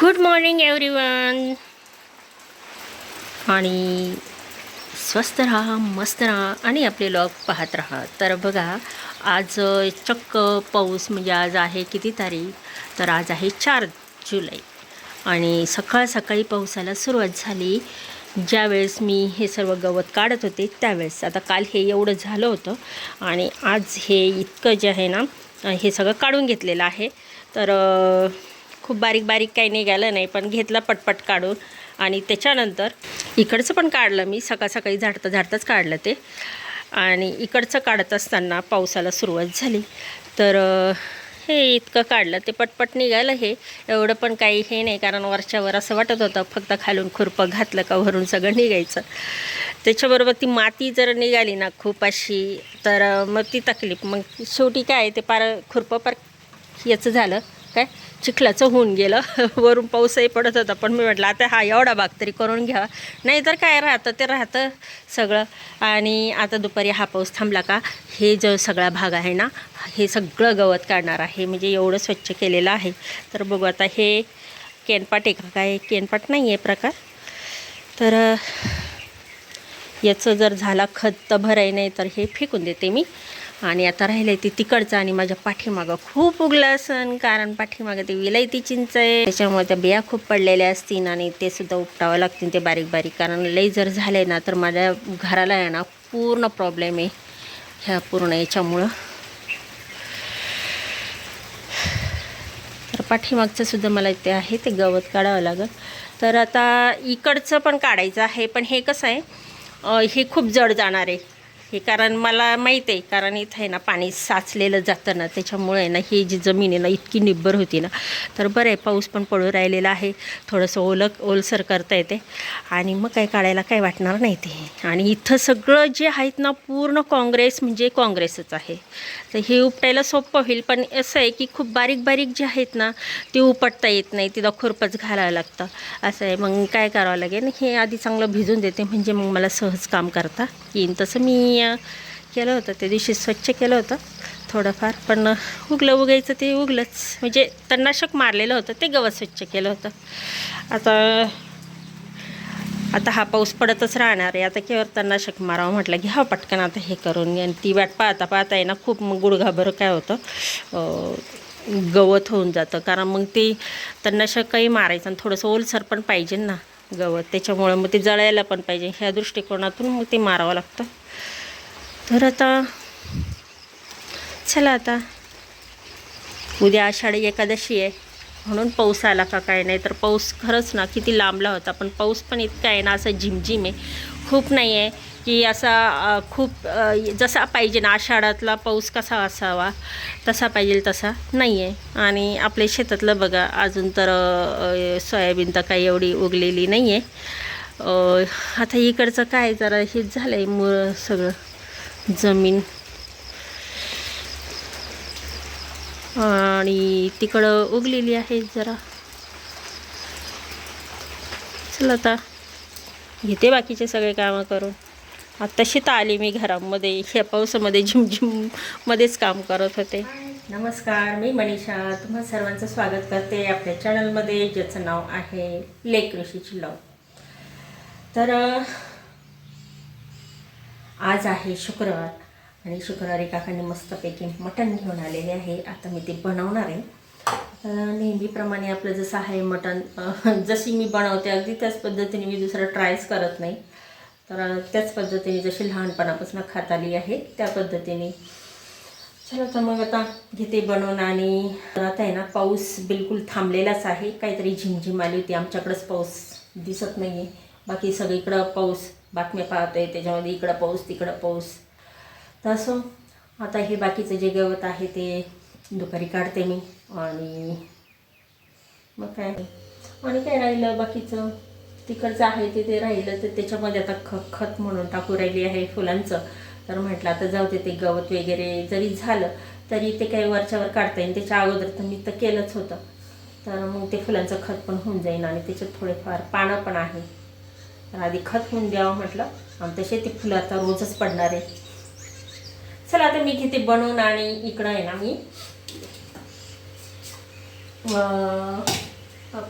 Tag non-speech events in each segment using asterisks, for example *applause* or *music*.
Good morning everyone आणि स्वस्त राहा मस्त राहा आणि आपले लॉग पाहत राहा. तर बघा आज चक्क पाऊस म्हणजे आज आहे किती तारीख? तर आज आहे चार जुलै. आणि सकाळ सकाळी पावसाला सुरुवात झाली. ज्यावेळेस मी हे सर्व गवत काढत होते त्यावेळेस. आता काल हे एवढं झालं होतं. आणि आज हे इतकं जे आहे ना हे सगळं काढून घेतलेलं आहे. तर खूप बारीक बारीक काही निघालं नाही पण घेतलं पटपट काढून आणि त्याच्यानंतर इकडचं पण काढलं मी सकाळ सकाळी झाडता झाडताच काढलं ते. आणि इकडचं काढत असताना पावसाला सुरुवात झाली. तर हे इतकं काढलं ते पटपट निघालं हे. एवढं पण काही हे नाही कारण वरच्यावर असं वाटत होतं फक्त खालून खुरपं घातलं का वरून सगळं निघायचं. त्याच्याबरोबर ती माती जर निघाली ना खूप अशी तर मग ती तकलीफ. मग शेवटी काय ते पार खुरपं पार याचं झालं. काय? चिखलाचं होऊन गेलं. *laughs* वरून पाऊसही पडत होता पण मी म्हटलं आता हा एवढा भाग तरी करून घ्यावा नाहीतर काय राहतं ते राहतं सगळं. आणि आता दुपारी हा पाऊस थांबला का हे जो सगळा भाग आहे ना हे सगळं गवत काढणार आहे. म्हणजे एवढं स्वच्छ केलेलं आहे. तर बघू आता हे केनपाट आहे का काय? केनपाट नाही आहे प्रकार. तर याचं जर झाला खत तर भराय नाही तर हे फेकून देते मी. आणि आता राहिलं आहे ते तिकडचं आणि माझ्या पाठीमागं खूप उगलं असन कारण पाठीमागं ते विलायती चिंच आहे. त्याच्यामुळे त्या बिया खूप पडलेल्या असतील आणि ते सुद्धा उपटावं लागतील ते बारीक बारीक कारण लई जर झाले ना तर माझ्या घराला आहे ना पूर्ण प्रॉब्लेम आहे ह्या पूर्ण याच्यामुळं. तर पाठीमागचं सुद्धा मला ते आहे ते गवत काढावं लागेल. तर आता इकडचं पण काढायचं आहे पण हे कसं आहे हे खूप जड जाणार आहे. हे कारण मला माहीत आहे कारण इथं आहे ना पाणी साचलेलं जातं ना त्याच्यामुळे आहे ना ही जी जमीन आहे ना इतकी निब्बर होती ना. तर बरं आहे पाऊस पण पडू राहिलेला आहे. थोडंसं ओलं ओलसर करता येते. आणि मग काय काढायला काय वाटणार नाही ते. आणि इथं सगळं जे आहेत ना पूर्ण काँग्रेस म्हणजे काँग्रेसच आहे. तर हे उपटायला सोपं होईल पण असं आहे की खूप बारीक बारीक जे आहेत ना ते उपटता येत नाही तिथं खुरपच घालावं लागतं. असं आहे. मग काय करावं लागेल? हे आधी चांगलं भिजून देते म्हणजे मग मला सहज काम करता येईन तसं मी केलं होतं. त्या दिवशी स्वच्छ केलं होतं थोडंफार पण उगलं उगायचं ते उगलंच. म्हणजे तणनाशक मारलेलं होतं ते गवत स्वच्छ केलं होतं. आता आता हा पाऊस पडतच राहणार आहे. आता केवळ तणनाशक मारावं म्हटलं की हा पटकन आता हे करून आणि ती वाट पाहता पाहता आहे ना खूप मग गुडघाभर काय होतं गवत होऊन जातं. कारण मग ते तणनाशक काही मारायचं आणि थोडंसं ओलसर पण पाहिजे ना गवत. त्याच्यामुळं मग ते जळायला पण पाहिजे. ह्या दृष्टिकोनातून मग ते मारावं लागतं. तर आता चला आता. उद्या आषाढी एकादशी आहे म्हणून पाऊस आला का काय नाही तर पाऊस खरंच ना किती लांबला होता पण पाऊस पण इतका आहे ना असं झिमझिम आहे. खूप नाही आहे की असा खूप जसा पाहिजे ना आषाढातला पाऊस कसा असावा तसा पाहिजे तसा नाही आहे. आणि आपल्या शेतातलं बघा अजून तर सोयाबीन तर काही एवढी उगलेली नाही आहे. आता इकडचं काय जरा हेच झालं आहे मुळं सगळं. जमीन. आणि तिकडं उगलेली आहे जरा. चल आता घेते बाकीचे सगळे कामं करून. आत्ताशी तर आली मी घरामध्ये. ह्या पावसामध्ये झिमझिम मध्येच काम करत होते. नमस्कार मी मनीषा. तुम्हा सर्वांचं स्वागत करते आपल्या चॅनलमध्ये ज्याचं नाव आहे लेक ऋषीची लव तर आज आहे शुक्रवार आणि शुक्रवारी काकांनी मस्तपैकी मटण घेऊन आलेले आहे. आता मी ते बनवणार आहे. नेहमीप्रमाणे आपलं जसं आहे मटण जशी मी बनवते अगदी त्याच पद्धतीने मी दुसरं ट्रायच करत नाही. तर त्याच पद्धतीने जशी लहानपणापासून खात आली आहे त्या पद्धतीने. चला तर मग आता घेते बनवून आणि आता आहे ना पाऊस बिलकुल थांबलेलाच आहे. काहीतरी झिमझिम आली होती. आमच्याकडंच पाऊस दिसत नाही आहे बाकी सगळीकडं पाऊस बातम्या पाहतोय त्याच्यामध्ये इकडं पाऊस तिकडं पाऊस. तर असं आता हे बाकीचं जे गवत आहे ते दुपारी काढते मी आणि मग काय? आणि काय राहिलं बाकीचं? तिकडचं आहे ते ते राहिलं तर त्याच्यामध्ये आता ख खत म्हणून टाकू राहिली आहे फुलांचं. तर म्हटलं आता जाऊ दे ते गवत वगैरे जरी झालं तरी ते काही वरच्यावर काढता येईल. त्याच्या अगोदर तर मी तर केलंच होतं. तर मग ते फुलांचं खत पण होऊन जाईल आणि त्याच्यात थोडेफार पानं पण आहे. तर आधी खत होऊन द्यावं म्हटलं. आणि तसे ते फुलं आता रोजच पडणार आहे. चला आता मी घेते बनवून आणि इकडं आहे ना मी.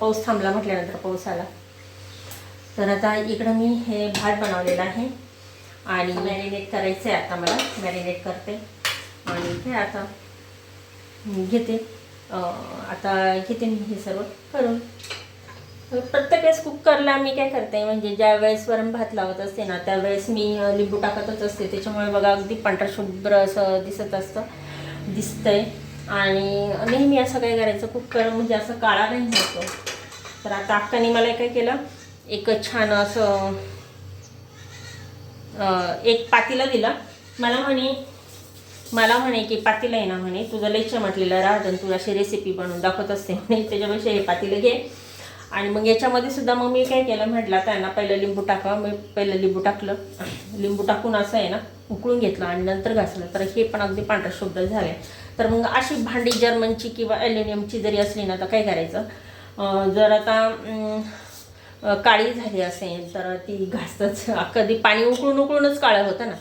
पाऊस थांबला म्हटल्यानंतर पाऊस आला. तर आता इकडं मी हे भात बनवलेलं आहे. आणि मॅरिनेट करायचं आहे आता मला. मॅरिनेट करते. आणि हे आता घेते. आता घेते मी हे सर्व करून. प्रत्येक वेळेस कुकरला मी काय करते म्हणजे ज्या वेळेस वरण भात लावत असते ना त्यावेळेस मी लिंबू टाकतच असते. त्याच्यामुळे बघा अगदी पांढरा शुभ्र असं दिसत असतं दिसतंय. आणि नेहमी असं काय करायचं कुकर म्हणजे असं काळा नाही होतो. तर आता अक्काने मला काय केलं एक छान असं एक पातीला दिला. मला म्हणे मला म्हणे की पातीला आहे ना म्हणे तुझं लई चमटलेलं राहत आणि तू अशी रेसिपी बनवून दाखवत असते. म्हणे त्याच्यापेक्षा हे पातीलं घे. आणि मग याच्यामध्ये सुद्धा मग मी काय केलं म्हटलं त्यांना पहिलं लिंबू टाका मी पहिलं लिंबू टाकलं. लिंबू टाकून असं आहे ना उकळून घेतलं आणि नंतर घासलं. तर हे पण अगदी पांढरा शुभ्र झाले तर मग अशी भांडी जर्मनची किंवा ॲल्युमिनियमची जरी असली ना तर काय करायचं? जर आता काळी झाली असेल तर ती घासतच. कधी पाणी उकळून उकळूनच काळं होतं ना.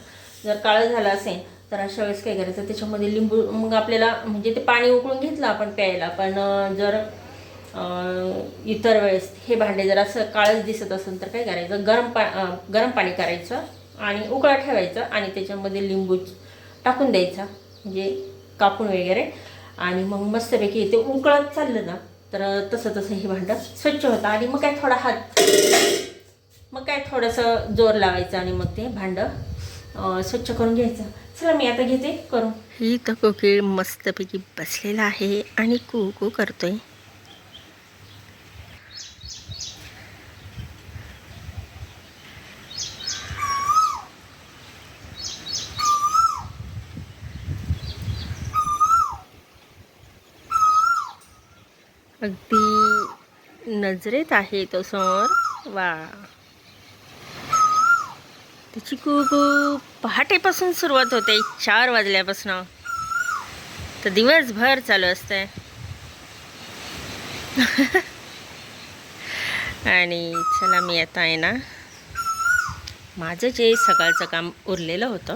जर काळं झालं असेल तर अशा वेळेस काय करायचं? त्याच्यामध्ये लिंबू मग आपल्याला म्हणजे ते पाणी उकळून घेतलं आपण प्यायला. पण जर इतर वेळेस हे भांडे जर असं काळच दिसत असेल तर काय करायचं? गरम पा गरम पाणी करायचं आणि उकळा ठेवायचं आणि त्याच्यामध्ये लिंबू टाकून द्यायचा म्हणजे कापून वगैरे. आणि मग मस्तपैकी ते उकळत चाललं ना तर तसं तसं हे भांडं स्वच्छ होतं. आणि मग काय थोडा हात मग काय थोडंसं जोर लावायचं आणि मग ते भांडं स्वच्छ करून घ्यायचं. चला मी आता घेते करून ही तर कोकिळ मस्तपैकी बसलेला आहे आणि कू कू करतोय. अगदी नजरेत आहे तो समोर वा. त्याची खूप पहाटेपासून सुरुवात होते चार वाजल्यापासून. तर दिवसभर चालू असते आणि चला मी आता आहे ना माझं जे सकाळचं काम उरलेलं होतं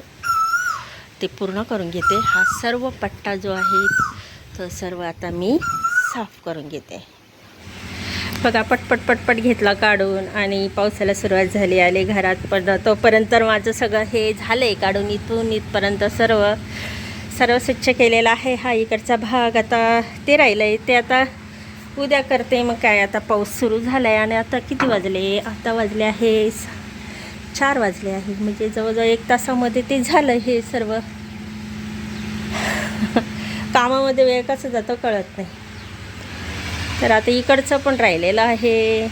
ते पूर्ण करून घेते. हा सर्व पट्टा जो आहे तो सर्व आता मी साफ करून घेते. बघा पटपट पटपट घेतला काढून आणि पावसाला सुरुवात झाली आले घरात. पण तोपर्यंत तर माझं सगळं हे झालं आहे काढून इथून इथपर्यंत सर्व सर्व स्वच्छ केलेलं आहे. हा इकडचा भाग आता ते राहिलं आहे ते आता उद्या करते. मग काय आता पाऊस सुरू झाला आहे आणि आता किती वाजले? आता वाजले आहे स- चार वाजले आहे. म्हणजे जवळजवळ एक तासामध्ये ते झालं हे सर्व. *laughs* कामामध्ये वेळ कसं जातो कळत नाही. तर आता इकडचं पण राहिलेलं आहे.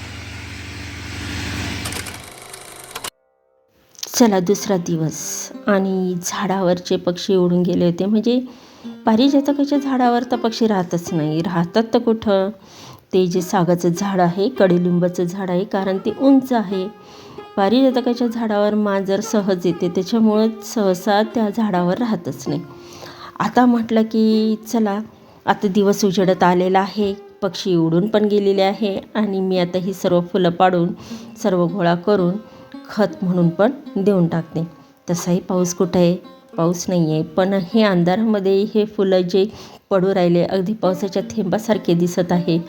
चला दुसरा दिवस. आणि झाडावरचे पक्षी उडून गेले होते. म्हणजे पारिजातकाच्या झाडावर तर पक्षी राहतच नाही. राहतात तर कुठं? ते जे सागाचं झाड आहे कडुलिंबाचं झाड आहे कारण ते उंच आहे. पारिजातकाच्या झाडावर मांजर सहज येते त्याच्यामुळं सहसा त्या झाडावर राहतच नाही. आता म्हटलं की चला आता दिवस उजेडत आलेला आहे. पक्षी उडून पण गेलेले आहे आणि मी आता ही सर्व फुलं पाडून सर्व गोळा करून खत म्हणून पण देऊन टाकते. तसाही पाऊस कुठं आहे? पाऊस नाही आहे. पण हे अंधारामध्ये हे फुलं जे पडू राहिले अगदी पावसाच्या थेंबासारखे दिसत आहे.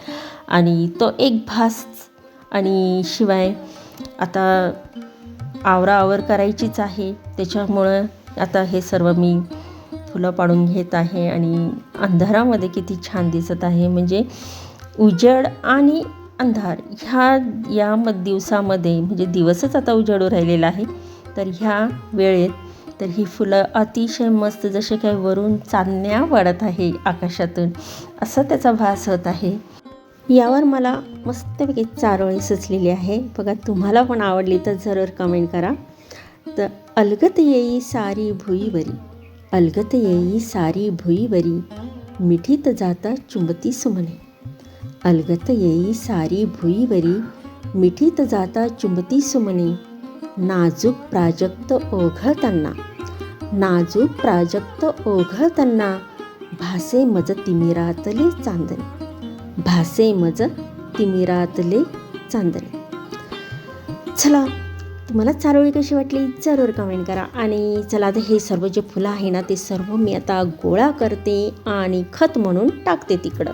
आणि तो एक भास आणि शिवाय आता आवराआवर करायचीच आहे. त्याच्यामुळं आता हे सर्व मी फुलं पाडून घेत आहे आणि अंधारामध्ये किती छान दिसत आहे. म्हणजे उजेड आणि अंधार. ह्या या म दिवसामध्ये म्हणजे दिवसच आता उजेडू राहिलेला आहे. तर ह्या वेळेत तर ही फुलं अतिशय मस्त जसे काही वरून चांदण्या वाढत आहे आकाशातून असा त्याचा भास होत आहे. यावर मला मस्तपैकी चारोळी सुचलेली आहे. बघा तुम्हाला पण आवडली तर जरूर कमेंट करा. तर अलगत येई सारी भुईवरी. अलगत येई सारी भुईवरी मिठीत जाता चुंबती सुमने अलगत येई सारी भुईवरी मिठीत जाता चुंबती सुमने नाजूक प्राजक्त ओघळताना नाजूक प्राजक्त ओघळताना भासे मज तिमिरातले चांदणे. भासे मज तिमिरातले चांदणे. चला तुम्हाला चारोळी कशी वाटली जरूर कमेंट करा. आणि चला आता हे सर्व जे फुलं आहे ना ते सर्व मी आता गोळा करते आणि खत म्हणून टाकते तिकडं.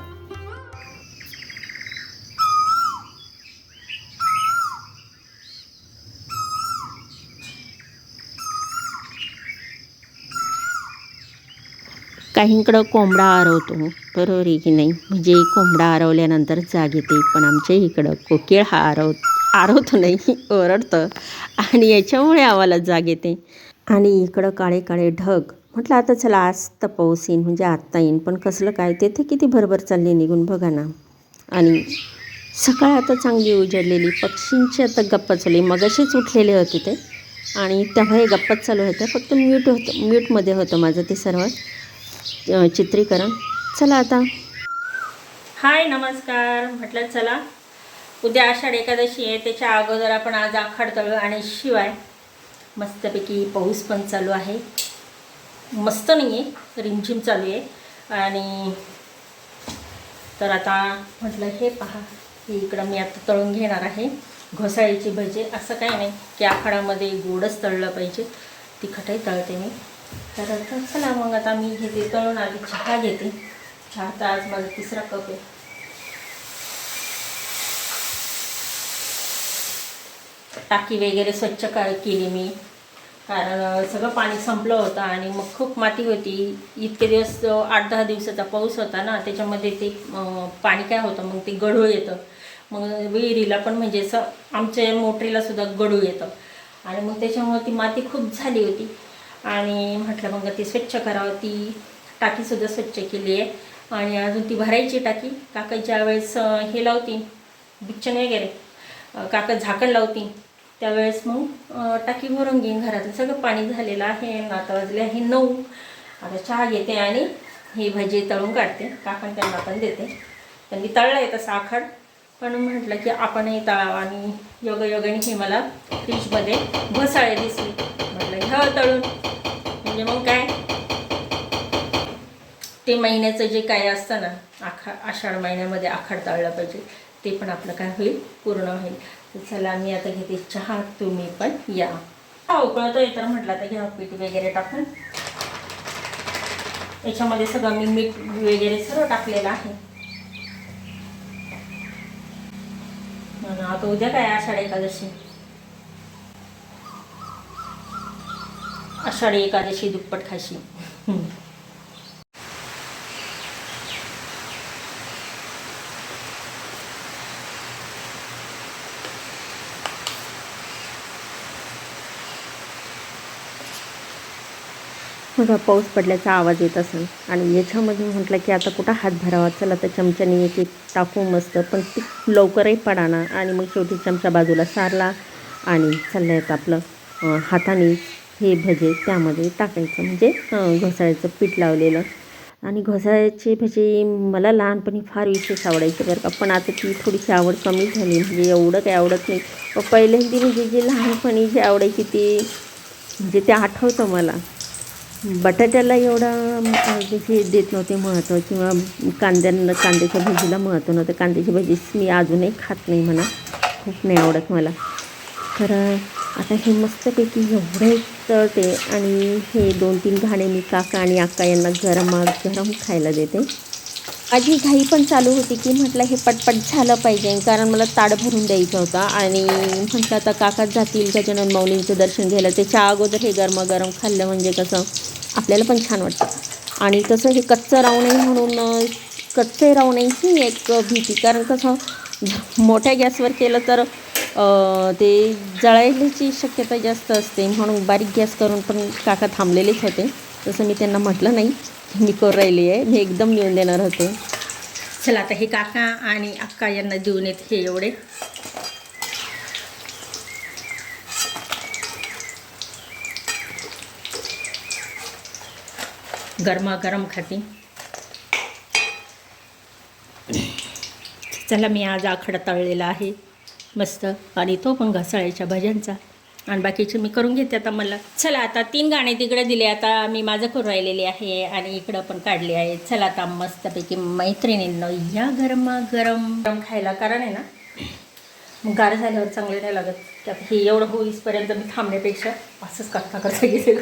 काहींकडं कोंबडा आरवतो बरोबर आहे की नाही? म्हणजे कोंबडा आरवल्यानंतर जाग येते पण आमच्या इकडं कोकिळ हा आरवतो. आरवतं नाही ओरडतं. आणि याच्यामुळे आम्हाला जाग येते. आणि इकडं काळे काळे ढग. म्हटलं आता चला आज तर पाऊस येईन म्हणजे आत्ता येईन. पण कसलं काय तेथे किती भरभर चालली निघून बघा ना. आणि सकाळ आता चांगली उजडलेली. पक्षींची आता गप्पा चालली मगाशीच उठलेले होते ते. आणि त्यामुळे गप्पाच चालू होत्या. फक्त म्यूट होतं म्यूटमध्ये होतं माझं ते सर्व. चित्रीकरण. चला आता. हाय नमस्कार. म्हटलं चला. उद्या आषाढ एकादशी आहे त्याच्या अगोदर आपण आज आखाड तळू आणि शिवाय मस्तपैकी पाऊस पण चालू आहे. मस्त नाही आहे रिमझिम चालू आहे. आणि तर आता म्हटलं हे पहा हे इकडं मी आता तळून घेणार आहे. घोसाळीची भजे असं काही नाही की आखाडामध्ये गोडच तळलं पाहिजे. तिखटही तळते मी. तर चला मग आता मी घेते तळून आधी चहा घेते. चहा तर आज माझा तिसरा कप आहे. टाकी वगैरे स्वच्छ का केली मी. कारण सगळं पाणी संपलं होतं आणि मग खूप माती होती. इतके दिवस आठ दहा दिवसाचा पाऊस होता ना त्याच्यामध्ये ते पाणी काय होतं मग ते गढूळ येतं. मग विहिरीला पण म्हणजे असं आमच्या मोटरीला सुद्धा गढूळ येतं. आणि मग त्याच्यामुळे ती माती खूप झाली होती. आणि म्हटलं मग ती स्वच्छ करावं. ती टाकीसुद्धा स्वच्छ केली आहे. आणि अजून ती भरायची टाकी. काका ज्यावेळेस हे लावती बिच्छन वगैरे काका झाकण लावती त्यावेळेस मग टाकी भरून घेईन घरातलं. सगळं पाणी झालेलं आहे आणि आता वाजले आहे नऊ. आता चहा घेते आणि ही भजी तळून काढते. काकण त्यांना पण देते. त्यांनी तळला आहे तसा आखाड पण म्हटलं की आपणही तळावं आणि योगायोगाने ही मला फ्रीजमध्ये घोसाळे दिसली. म्हटलं घ्यावं हो तळून. म्हणजे मग काय? ते महिन्याचं जे काय असतं ना आखा आषाढ महिन्यामध्ये आखाड तळलं पाहिजे. ते पण आपलं काय होईल? पूर्ण होईल. तर चला मी आता घेते चहा तुम्ही पण या. हा आहे तर म्हटलं आता घ्या पीठ वगैरे टाकून. याच्यामध्ये सगळं मी मीठ वगैरे सर्व टाकलेलं आहे. आता उद्या काय आषाढी एकादशी? आषाढी एकादशी दुप्पट खाशी. बघा पाऊस पडल्याचा आवाज येत असेल. आणि याच्यामध्ये म्हटलं की आता कुठं हात भरावा? चला तर चमच्याने एक एक टाकू मस्त. पण ती लवकरही पडाना आणि मग शेवटी चमचा बाजूला सारला आणि चाललं येतं आपलं हाताने हे भजे त्यामध्ये टाकायचं. म्हणजे घोसाळ्याचं पीठ लावलेलं. आणि घोसाळ्याची भजी मला लहानपणी फार विशेष आवडायची बरं का. पण आता ती थोडीशी आवड कमी झाली. म्हणजे एवढं काही आवडत नाही. पण पहिल्यांदी म्हणजे जी लहानपणी जी आवडायची ती म्हणजे ते आठवतं मला. बटाट्याला एवढा हे देत नव्हते महत्त्व किंवा कांद्यांना कांद्याच्या भजीला महत्त्व नव्हतं. कांद्याची भजी मी अजूनही खात नाही म्हणा. खूप नाही आवडत मला. तर आता हे मस्तपैकी एवढे तळते आणि हे दोन तीन घाणे मी काका आणि अक्का यांना गरम गरम खायला देते. माझी घाई पण चालू होती की म्हटलं हे पटपट झालं पाहिजे कारण मला ताड भरून द्यायचं होता आणि म्हटलं आता काकाच जातील गजानन माऊलींचं दर्शन घ्यायला. त्याच्या अगोदर हे गरमागरम खाल्लं म्हणजे कसं आपल्याला पण छान वाटतं. आणि तसं हे कच्चं राहू नये म्हणून कच्चे राहू नये ही एक भीती. कारण कसं मोठ्या गॅसवर केलं तर ते जळायची शक्यता जास्त असते. म्हणून बारीक गॅस करून पण काका थांबलेलेच होते. तसं मी त्यांना म्हटलं नाही. मी करू राहिली आहे. मी एकदम नेऊन देणार होते. चला आता हे काका आणि अक्का यांना देऊन येत हे एवढे. गरमागरम खाती. चला मी आज आखडा तळलेला आहे. मस्त आणि तो पण घसाळ्याच्या भज्यांचा. आणि बाकीचे मी करून घेते आता मला. चला आता तीन गाणे तिकडे दिले. आता मी माझं करून राहिलेली आहे आणि इकडं पण काढले आहे. चला आता मस्तपैकी मैत्रिणींनो या गरमा गरम गरम खायला. कारण आहे ना मग गार झाल्यावर चांगले नाही लागत. त्यात हे एवढं होईसपर्यंत मी थांबण्यापेक्षा असंच करता करता गेले